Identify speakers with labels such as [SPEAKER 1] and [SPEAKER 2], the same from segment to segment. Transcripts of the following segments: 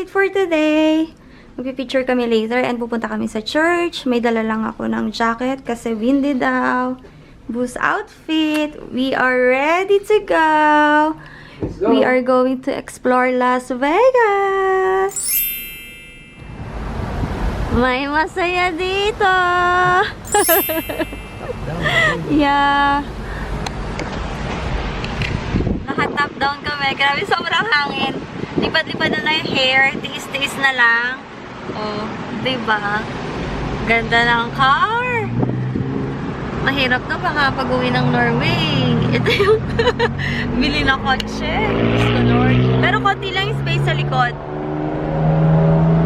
[SPEAKER 1] outfit for today. Magpipicture kami later and pupunta kami sa church. May dala lang ako ng jacket kasi windy daw. Boost outfit. We are ready to go. We are going to explore Las Vegas. May masaya dito. yeah. Naka-top down kami. Grabe, sobrang hangin. Lipad-lipad na na yung hair. Tiis-tiis na lang. Oh, diba? Ganda ng car. Mahirap to baka pag uwi ng Norway. Ito yung bili na kotse. Ko, Lord. Pero konti lang yung space sa likod.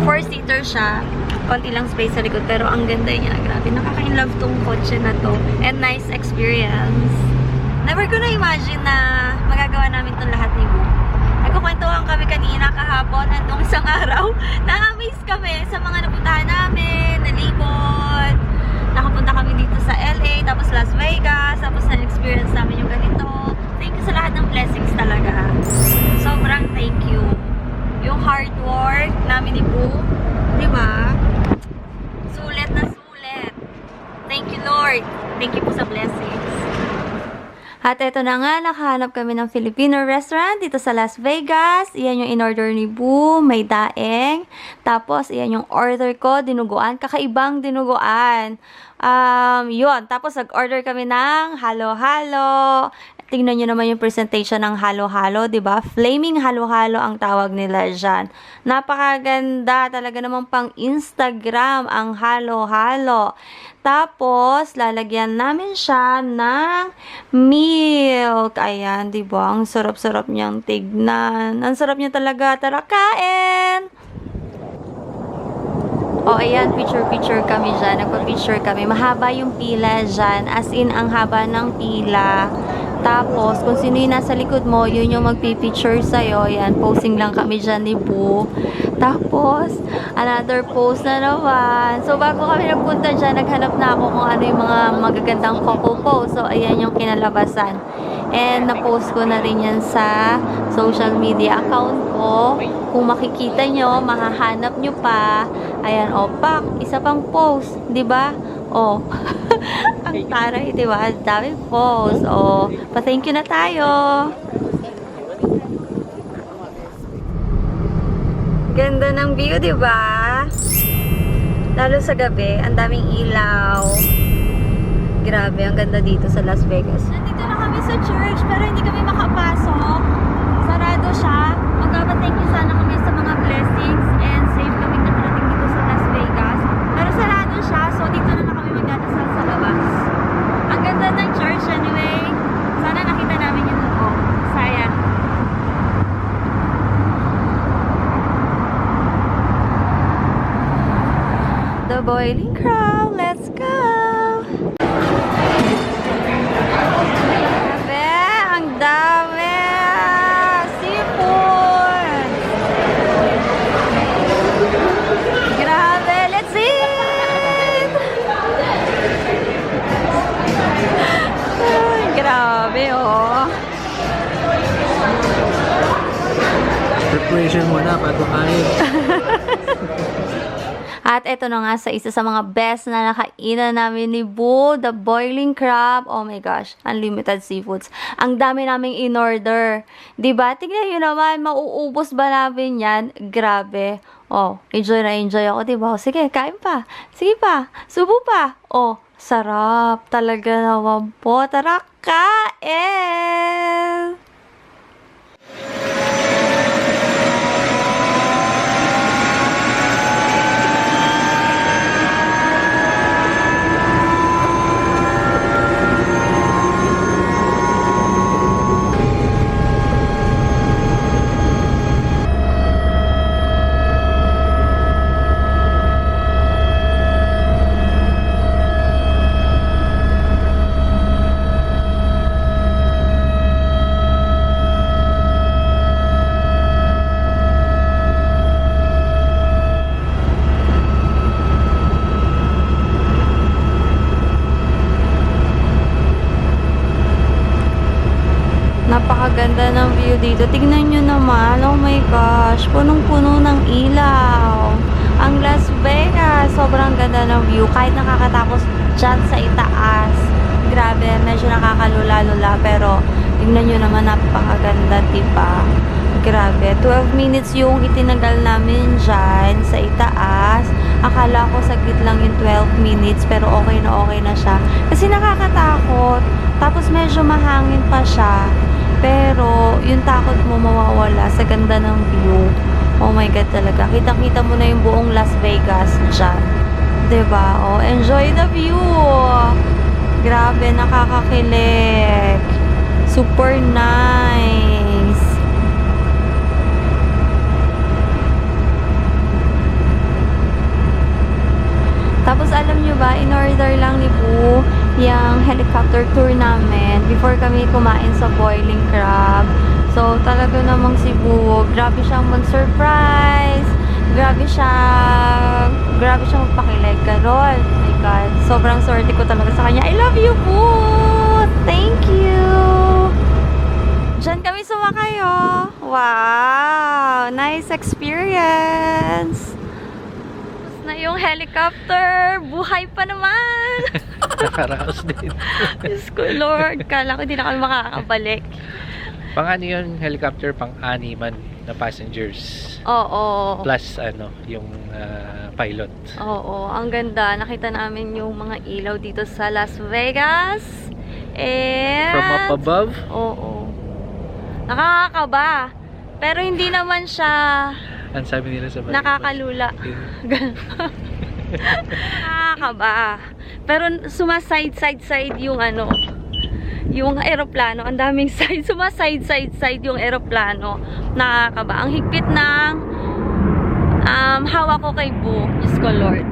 [SPEAKER 1] Four-seater siya. Konti lang space sa likod. Pero ang ganda niya. Grabe, nakaka-inlove tong kotse na to. And nice experience. Never ko na imagine na magagawa namin tong lahat ni Boo. Nagkukwentuhan kami kanina kahapon at isang araw, na-amaze kami sa mga napuntahan namin, nalibot. Nakapunta kami dito sa LA, tapos Las Vegas, tapos na-experience namin yung ganito. Thank you sa lahat ng blessings talaga. Sobrang thank you. Yung hard work namin ni Boo, di ba? Sulit na sulit. Thank you, Lord. Thank you po sa blessings. At eto na nga, nakahanap kami ng Filipino restaurant dito sa Las Vegas. Iyan yung in-order ni Boo, may daeng. Tapos, iyan yung order ko, dinuguan. Kakaibang dinuguan. Um, yun. Tapos, nag-order kami ng halo-halo. Tingnan nyo naman yung presentation ng halo-halo, di ba? Flaming halo-halo ang tawag nila dyan. Napakaganda. Talaga naman pang Instagram ang halo-halo. Tapos, lalagyan namin siya ng milk. Ayan, di ba? Ang sarap-sarap niyang tignan. Ang sarap niya talaga. Tara, kain! O, ayan, picture-picture kami dyan. Nagpa-picture kami. Mahaba yung pila dyan. As in, ang haba ng pila. Tapos, kung sino yung nasa likod mo, yun yung magpipicture sa'yo. Yan, posing lang kami dyan ni Boo. Tapos, another post na naman. So, bago kami nagpunta dyan, naghanap na ako kung ano yung mga magagandang couple post. So, ayan yung kinalabasan. And, na-post ko na rin yan sa social media account ko. Kung makikita nyo, mahahanap nyo pa. Ayan, o, pak, isa pang post. ba? Oh, ba? Ang daming post. Oh, pa-thank you na tayo. Ganda ng view, di ba? Lalo sa gabi, ang daming ilaw. Grabe, ang ganda dito sa Las Vegas. Nandito na kami sa church, pero hindi kami makapasok. Sarado siya. Magpapa-thank you sana kami sa mga blessings and safe kami nakarating dito sa Las Vegas. Pero sarado siya, so dito na lang kami magdadasal sa labas. Ang ganda ng church anyway. Sana nakita namin yung loob. Sayang. The boiling crowd, let's go! Grabe, ang dami! Seafood! Grabe, let's eat! Ay, grabe, oh.
[SPEAKER 2] Preparation muna bago kain.
[SPEAKER 1] At ito na nga sa isa sa mga best na nakainan namin ni Boo, the boiling crab. Oh my gosh, unlimited seafoods. Ang dami naming in-order. ba? Tingnan niyo naman, mauubos ba namin 'yan? Grabe. Oh, enjoy na enjoy ako, 'di ba? Oh, sige, kain pa. Sige pa. Subo pa. Oh, sarap. Talaga naman po. Tara, kain! Dito. Tignan nyo naman. Oh my gosh. Punong-puno ng ilaw. Ang Las Vegas. Sobrang ganda ng view. Kahit nakakatapos dyan sa itaas. Grabe. Medyo nakakalula-lula. Pero tignan nyo naman. Napakaganda, diba? Grabe. 12 minutes yung itinagal namin dyan sa itaas. Akala ko saglit lang yung 12 minutes. Pero okay na okay na siya. Kasi nakakatakot. Tapos medyo mahangin pa siya. Pero yung takot mo mawawala sa ganda ng view. Oh my God talaga. Kitang-kita mo na yung buong Las Vegas dyan. ba? Oh, enjoy the view. Grabe, nakakakilig. Super nice. Tapos alam nyo ba, in order lang ni Boo yung helicopter tour namin before kami kumain sa Boiling Crab. So talaga namang si Boo, grabe siyang mag-surprise. Grabe siya, grabe siya magpakilig. Karol, oh my God. Sobrang swerte ko talaga sa kanya. I love you, Boo! Thank you! Diyan kami sumakay, oh. Wow! Nice experience! Tapos na yung helicopter. Buhay pa naman.
[SPEAKER 2] Nakaraos din.
[SPEAKER 1] Diyos ko, Lord. Kala ko hindi na kami makakabalik.
[SPEAKER 2] Pang ano yun, helicopter, pang animan na passengers.
[SPEAKER 1] Oo.
[SPEAKER 2] Plus, ano, yung ah, pilot.
[SPEAKER 1] Oo. Ang ganda. Nakita namin yung mga ilaw dito sa Las Vegas. And...
[SPEAKER 2] From up above,
[SPEAKER 1] Oo. Nakakakaba. Pero hindi naman siya
[SPEAKER 2] ang sabi nila sa balik.
[SPEAKER 1] nakakalula. Nakakaba. Pero sumaside side side yung ano, yung eroplano. Ang daming side. Sumaside side side yung eroplano. Nakakaba. Ang higpit ng um, hawak ko kay Boo. Diyos ko Lord.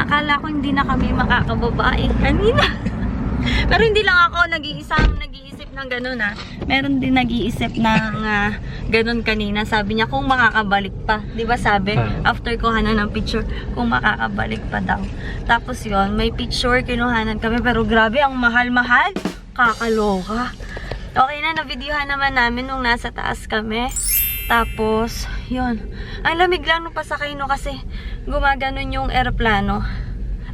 [SPEAKER 1] Akala ko hindi na kami makakababae kanina. Pero hindi lang ako nag-iisang nag-iisip ng ganun ah. Meron din nag-iisip ng ah, ganun kanina. Sabi niya kung makakabalik pa. 'Di ba sabi?
[SPEAKER 2] Ah.
[SPEAKER 1] After kuhanan ng picture, kung makakabalik pa daw. Tapos yon may picture kinuhanan kami. Pero grabe, ang mahal-mahal. Kakaloka. Okay na, na-videohan naman namin nung nasa taas kami. Tapos, yun. Ang lamig lang nung pasakay no kasi gumaganon yung aeroplano.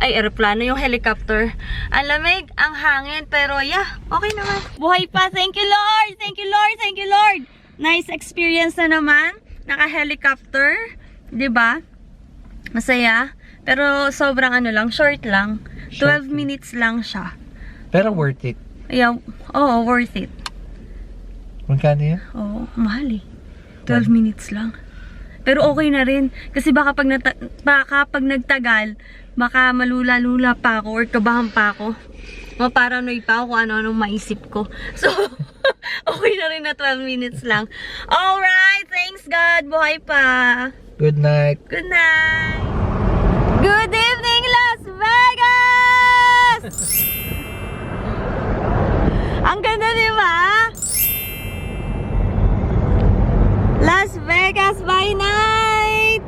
[SPEAKER 1] Ay, aeroplano, yung helicopter. Ang lamig, ang hangin, pero yeah, okay naman. Buhay pa, thank you Lord! Thank you Lord! Thank you Lord! Nice experience na naman. Naka-helicopter, 'di ba? Masaya. Pero sobrang ano lang, short lang. 12
[SPEAKER 2] Short.
[SPEAKER 1] minutes lang siya.
[SPEAKER 2] Pero worth it.
[SPEAKER 1] Yeah, oo, worth it.
[SPEAKER 2] Magkano yan?
[SPEAKER 1] Oo, mahal eh. 12 minutes lang. Pero okay na rin. Kasi baka pag, nata- baka pag nagtagal, baka malula-lula pa ako or kabahan pa ako. Maparanoid pa ako kung ano-anong maisip ko. So, okay na rin na 12 minutes lang. Alright, thanks God. Buhay pa.
[SPEAKER 2] Good night.
[SPEAKER 1] Good night. Good evening, Las Vegas! Ang ganda, di ba? Las Vegas by night!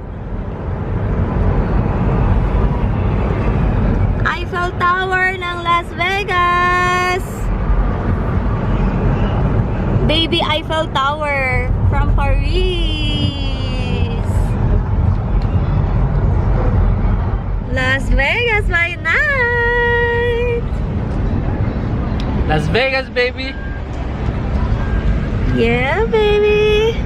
[SPEAKER 1] Eiffel Tower ng Las Vegas! Baby Eiffel Tower from Paris! Las Vegas by night!
[SPEAKER 2] Las Vegas, baby!
[SPEAKER 1] Yeah, baby!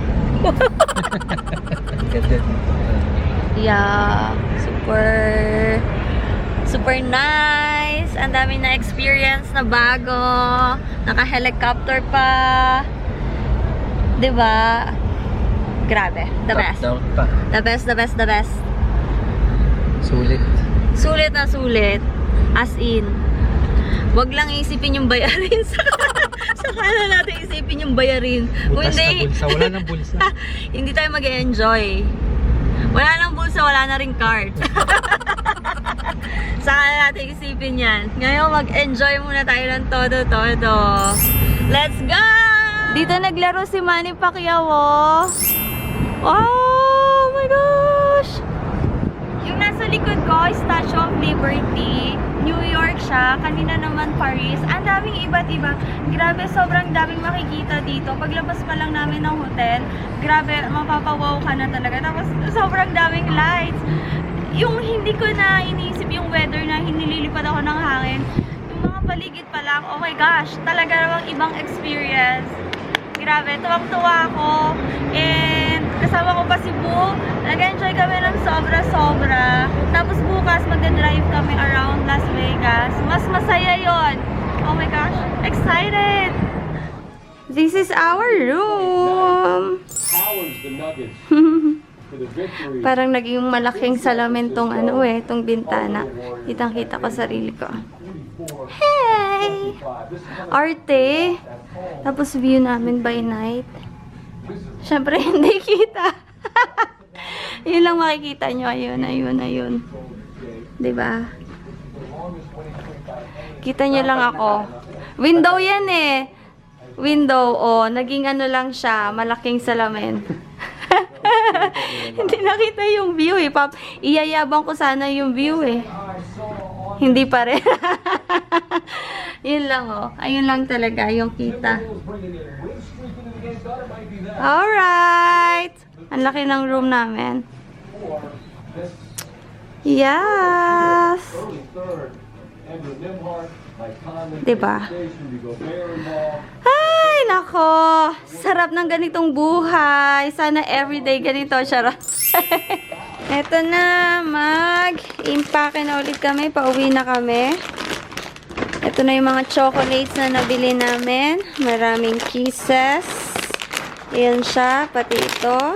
[SPEAKER 1] Yeah, super super nice. Ang dami na experience na bago. Naka-helicopter pa. 'Di ba? Grabe, the
[SPEAKER 2] Top
[SPEAKER 1] best.
[SPEAKER 2] down pa.
[SPEAKER 1] The best, the best, the best.
[SPEAKER 2] Sulit.
[SPEAKER 1] Sulit na sulit. As in. Wag lang isipin yung bayarin. Saka na natin isipin yung bayarin.
[SPEAKER 2] Butas na
[SPEAKER 1] hindi,
[SPEAKER 2] bulsa. Wala nang bulsa.
[SPEAKER 1] hindi tayo mag enjoy Wala nang bulsa, wala na rin card. Saka na natin isipin yan. Ngayon, mag-enjoy muna tayo ng todo-todo. Let's go! Dito naglaro si Manny Pacquiao. oh. Oh my gosh! Yung nasa likod ko, Statue of Liberty, New York siya. Kanina naman Paris. Ang daming iba't iba. Grabe, sobrang daming makikita dito. Paglabas pa lang namin ng hotel, grabe, mapapawaw ka na talaga. Tapos, sobrang daming lights. Yung hindi ko na iniisip yung weather na hinililipad ako ng hangin. Yung mga paligid pa lang, oh my gosh, talaga namang ibang experience. Grabe, tuwang-tuwa ako. And kasama ko pa si Boo. Nag-enjoy kami ng sobra-sobra. Tapos bukas magda-drive kami around Las Vegas. Mas masaya yon. Oh my gosh, excited! This is our room. Parang naging malaking salamin tong ano eh, tong bintana. Kitang-kita ko sarili ko. Hey! Arte! Tapos view namin by night. Siyempre, hindi kita. yun lang makikita nyo. Ayun, ayun, ayun. ba? Kita nyo lang ako. Window yan eh. Window, oh. Naging ano lang siya. Malaking salamin. Hindi nakita yung view eh. Pap, iyayabang ko sana yung view eh. Hindi pa rin. Yun lang oh. Ayun lang talaga yung kita. Alright. Ang laki ng room namin. Yes. Diba? Ay, nako. Sarap ng ganitong buhay. Sana everyday ganito. Charot. Eto na, mag-impake na ulit kami. Pauwi na kami. Ito na yung mga chocolates na nabili namin. Maraming kisses. Ayan siya, pati ito.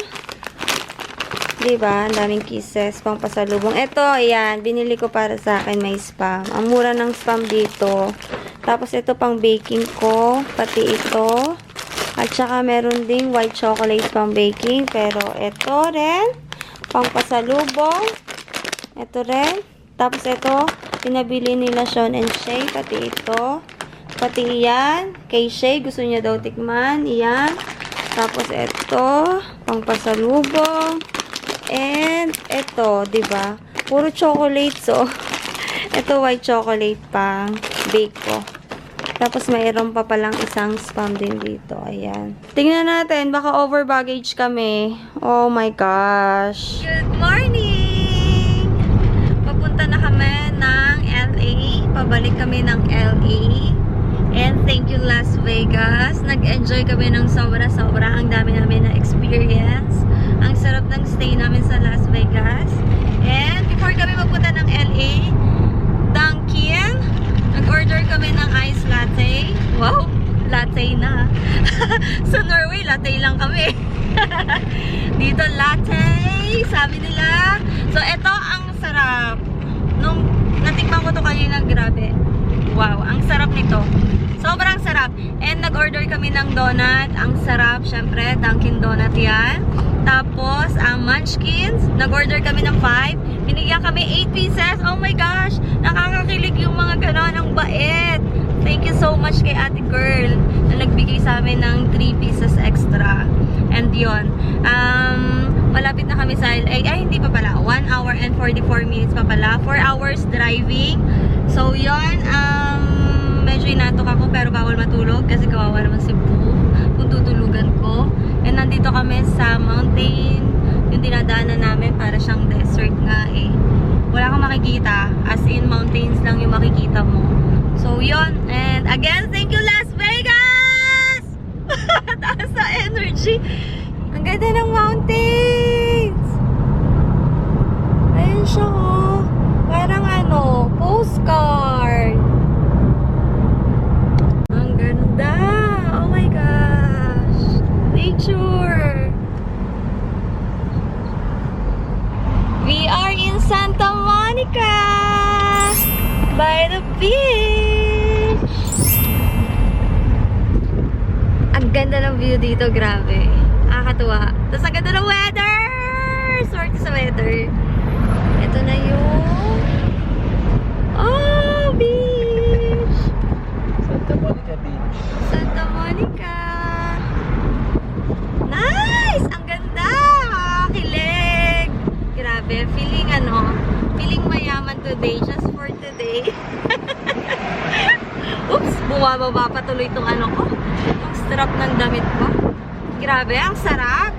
[SPEAKER 1] Diba? Ang daming kisses, pang pasalubong. Ito, ayan, binili ko para sa akin, may spam. Ang mura ng spam dito. Tapos ito pang baking ko, pati ito. At saka meron ding white chocolate pang baking. Pero ito rin, pang pasalubong. Ito rin. Tapos ito, pinabili nila Sean and Shay, pati ito. Pati iyan, kay Shay, gusto niya daw tikman. Iyan. Tapos ito, pang pasalubong. And ito, ba? Puro chocolates oh. ito white chocolate pang bake ko. Tapos mayroon pa palang isang spam din dito. Ayan. Tingnan natin, baka over baggage kami. Oh my gosh. Good morning! Papunta na kami ng LA. Pabalik kami ng LA. And thank you Las Vegas. Nag-enjoy kami ng sobra-sobra. Ang dami namin na experience. Ang sarap ng stay namin sa Las Vegas. And before kami magpunta ng LA, Dunkin, nag-order kami ng ice latte. Wow, latte na. sa Norway, latte lang kami. Dito latte, sabi nila. So ito ang sarap. Nung natikman ko to kanina, grabe. Wow, ang sarap nito. Sobrang sarap. And nag-order kami ng donut. Ang sarap, syempre. Dunkin Donut yan. Tapos, ang munchkins. Nag-order kami ng 5. Binigyan kami 8 pieces. Oh my gosh! Nakakakilig yung mga ganon. Ang bait. Thank you so much kay ate girl na nagbigay sa amin ng 3 pieces extra. And yon Um, malapit na kami sa LA. Ay, hindi pa pala. 1 hour and 44 minutes pa pala. 4 hours driving. So, yon Um, medyo inatok ako pero bawal matulog kasi kawawa naman si Boo kung tutulugan ko. And nandito kami sa mountain, yung dinadaanan namin para siyang desert nga eh. Wala kang makikita, as in mountains lang yung makikita mo. So yon and again, thank you Las Vegas! Taas sa energy. Ang ganda ng mountains! Ayun siya oh. Parang ano, postcard. Ang ganda! Oh my gosh! Nature! We are in Santa Monica! By the beach! Ang ganda ng view dito, grabe. Nakakatuwa. Tapos ang ganda ng weather! Swerte sa weather. Ito na yung... Oh, beach!
[SPEAKER 2] Santa Monica Beach.
[SPEAKER 1] Santa Monica. Nice! Ang ganda! Kilig! Grabe, feeling ano, feeling mayaman today, just for today. bumababa pa tuloy itong ano ko. Ang strap ng damit ko. Grabe, ang sarap.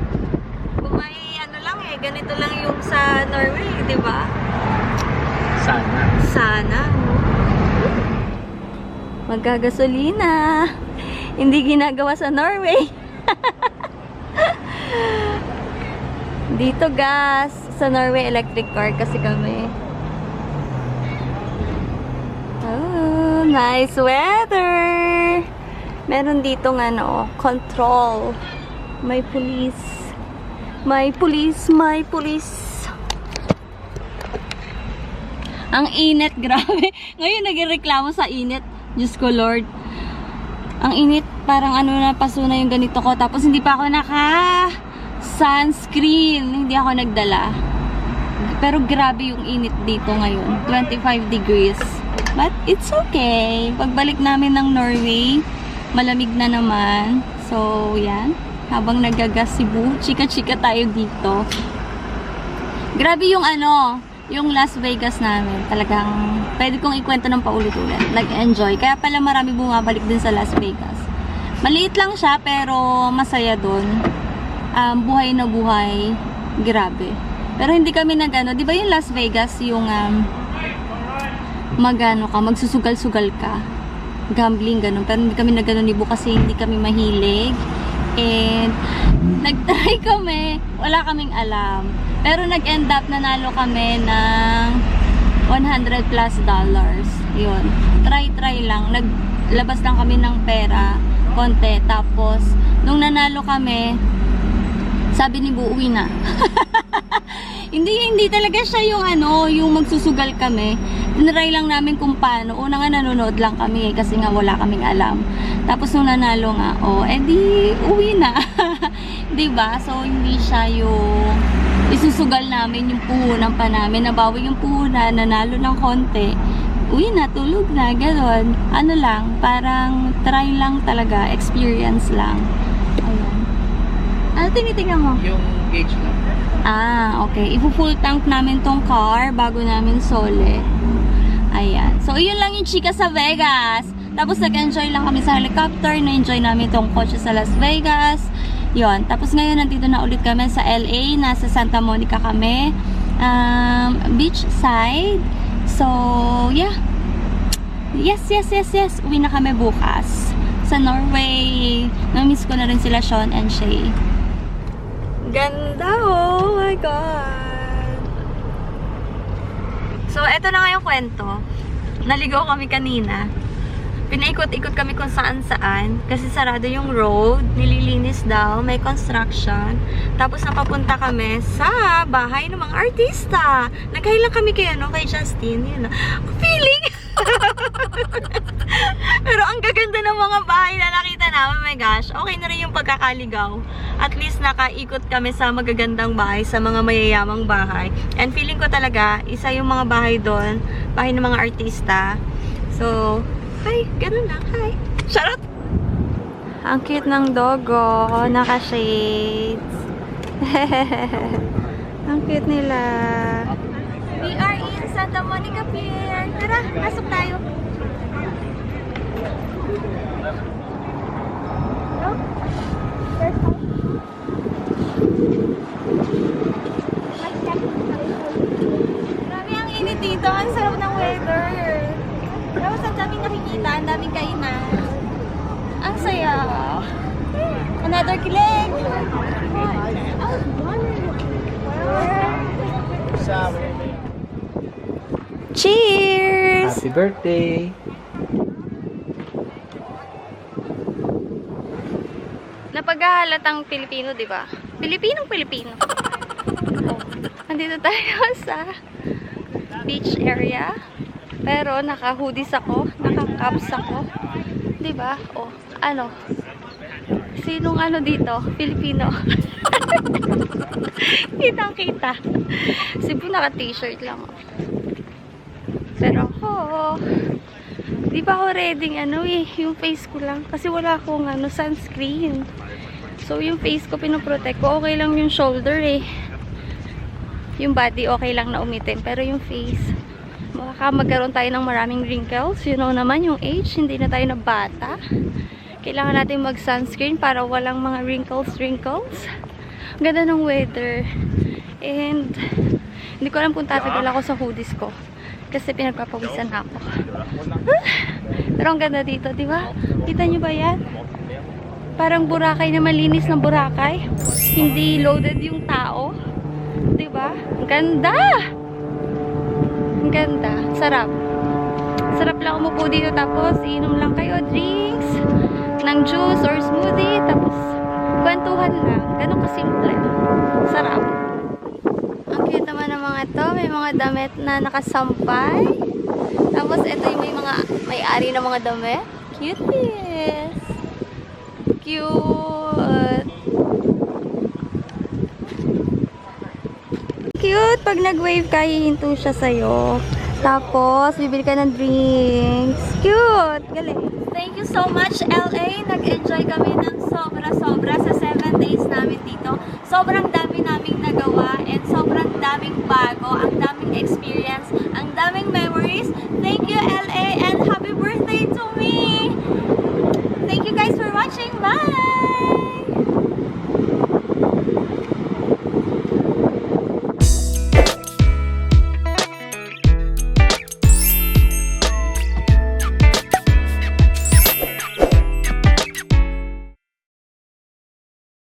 [SPEAKER 1] Kung may ano lang eh, ganito lang yung sa Norway, di ba?
[SPEAKER 2] Sana.
[SPEAKER 1] Sana. Magkagasolina. Hindi ginagawa sa Norway. Dito gas. Sa Norway electric car kasi kami. Oh, nice weather. Meron ditong ano, control. May police. May police, may police. Ang init, grabe. Ngayon nagreklamo sa init. Diyos ko, Lord. Ang init, parang ano na, paso na yung ganito ko. Tapos hindi pa ako naka sunscreen. Hindi ako nagdala. Pero grabe yung init dito ngayon. 25 degrees. But it's okay. Pagbalik namin ng Norway, malamig na naman. So, yan. Habang nagagas Cebu, chika-chika tayo dito. Grabe yung ano, yung Las Vegas namin. Talagang pwede kong ikwento ng paulit-ulit. Nag-enjoy. Kaya pala marami bumabalik din sa Las Vegas. Maliit lang siya pero masaya doon. Um, buhay na buhay. Grabe. Pero hindi kami nagano, 'di ba yung Las Vegas yung um, magano ka, magsusugal-sugal ka. Gambling ganun. Pero hindi kami nagano ni Bu kasi hindi kami mahilig. And nag-try kami, wala kaming alam. Pero nag-end up nanalo kami ng 100 plus dollars. Yun. Try-try lang. Naglabas lang kami ng pera, konti. Tapos, nung nanalo kami, sabi ni Bu, uwi na. hindi, hindi talaga siya yung ano, yung magsusugal kami. Tinry lang namin kung paano. Una nga nanonood lang kami eh, kasi nga wala kaming alam. Tapos nung nanalo nga, oh, edi uwi na. 'Di ba So hindi siya yung isusugal namin yung puhunan pa namin. Nabawi yung puhunan, nanalo ng konti. Uwi na, tulog na, gano'n. Ano lang, parang try lang talaga, experience lang. Ayun. Ano tinitingnan mo?
[SPEAKER 2] Yung gauge lang.
[SPEAKER 1] Ah, okay. Ipo-full tank namin tong car bago namin sole. Ayan. So, yun lang yung chika sa Vegas. Tapos, nag-enjoy lang kami sa helicopter. Na-enjoy namin tong kotse sa Las Vegas. Yun. Tapos, ngayon, nandito na ulit kami sa LA. Nasa Santa Monica kami. Um, beachside. So, yeah. Yes, yes, yes, yes. Uwi na kami bukas. Sa Norway. Na-miss ko na rin sila Sean and Shay. Ganda, oh my God. So, eto na nga yung kwento. Naligaw kami kanina. Pinaikot-ikot kami kung saan-saan. Kasi sarado yung road. Nililinis daw. May construction. Tapos napapunta kami sa bahay ng mga artista. Nagkailan kami kay, ano, kay Justin. Yun. Feeling! Pero ang gaganda ng mga bahay na nakita namin, my gosh, okay na rin yung pagkakaligaw. At least nakaikot kami sa magagandang bahay, sa mga mayayamang bahay. And feeling ko talaga, isa yung mga bahay doon, bahay ng mga artista. So, hi, ganun lang, hi. Charot! Ang cute ng dogo, naka-shades. ang cute nila. We are in Santa Monica Pier. Tara, pasok tayo. Grabe ang init dito. Ang sarap ng weather. Tapos ang daming nakikita, ang daming kainan. Ang saya. Another kilig. Cheers!
[SPEAKER 2] Happy birthday!
[SPEAKER 1] Napaghahalatang Pilipino, di ba? Pilipinong Pilipino. Oh. Nandito tayo sa beach area. Pero naka-hoodies ako, naka-caps ako. Ba? Oh, ano? Sinong ano dito? Filipino. Kitang-kita. Cebu naka-t-shirt lang. oh. Pero ako, di ba ako ready ano eh, yung face ko lang. Kasi wala akong ano, sunscreen. So, yung face ko pinoprotect ko. Okay lang yung shoulder eh. Yung body okay lang na umitin. Pero yung face, baka magkaroon tayo ng maraming wrinkles. You know naman, yung age, hindi na tayo na bata. Kailangan natin mag-sunscreen para walang mga wrinkles, wrinkles. Ang ganda ng weather. And, hindi ko alam kung tatagal ako sa hoodies ko. Kasi pinagpapawisan na ako. Pero ang ganda dito, di ba? Kita nyo ba yan? Parang Boracay na malinis ng Boracay. Hindi loaded yung tao. Di ba? Ang ganda! Ang ganda. Sarap. Sarap lang umupo dito tapos inom lang kayo drinks ng juice or smoothie tapos kwentuhan lang. Ganun kasimple. Sarap. Ang cute naman ng mga to. May mga damit na nakasampay. Tapos ito yung may mga may-ari ng mga damit. Cuties. Cute. cute. Pag nag-wave ka, hihinto siya sa'yo. Tapos, bibili ka ng drinks. Cute! Galing. Thank you so much, LA. Nag-enjoy kami ng sobra-sobra sa 7 days namin dito. Sobrang dami naming nagawa and sobrang daming bago. Ang daming experience. Ang daming memories. Thank you, LA, and happy birthday to me! Thank you guys for watching. Bye!